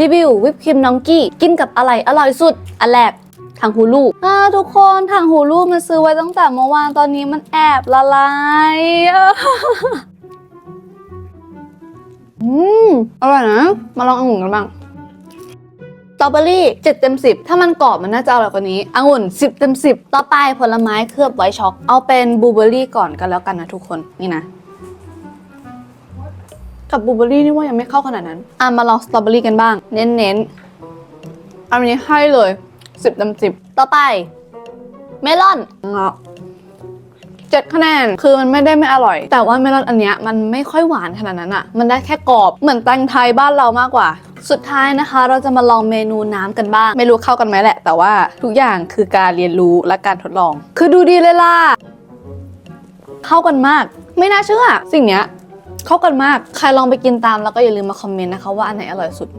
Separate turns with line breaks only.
รีวิววิปครีมน้องกี้ กินกับอะไรอร่อยสุด อันแรกทางฮูลูอ่าทุกคนทางฮูลูมันซื้อไว้ตั้งแต่เมื่อวานตอนนี้มันแอบละลายอืมอร่อยนะ มาลององุ่นกันบ้างตรอเบอรี่7เต็ม10ถ้ามันกรอบมันน่าจะอร่อยกว่านี้องุ่น10เต็ม10ต่อไปผลไม้เคลือบไวช็อก เอาเป็นบลูเบอร์รี่ก่อนกันแล้วกันนะทุกคนนี่นะ กับบลูเบอร์รี่นี่ว่ายังไม่เข้าขนาดนั้น อะมาลองสตรอเบอรี่กันบ้าง เน้นๆ อันนี้ให้เลย10เต็ม10ต่อไป เมลอนเงาะเจ็ดคะแนน คือมันไม่ได้ไม่อร่อย แต่ว่าเมลอนอันเนี้ยมันไม่ค่อยหวานขนาดนั้นอะมันได้แค่กรอบ เหมือนแตงไทยบ้านเรามากกว่า สุดท้ายนะคะ เราจะมาลองเมนูน้ำกันบ้าง ไม่รู้เข้ากันไหมแหละ แต่ว่าทุกอย่างคือการเรียนรู้และการทดลอง คือดูดีเลยล่ะ เข้ากันมาก ไม่น่าเชื่อ สิ่งเนี้ย เข้ากันมาก ใครลองไปกินตามแล้วก็อย่าลืมมาคอมเมนต์นะคะว่าอันไหนอร่อยสุด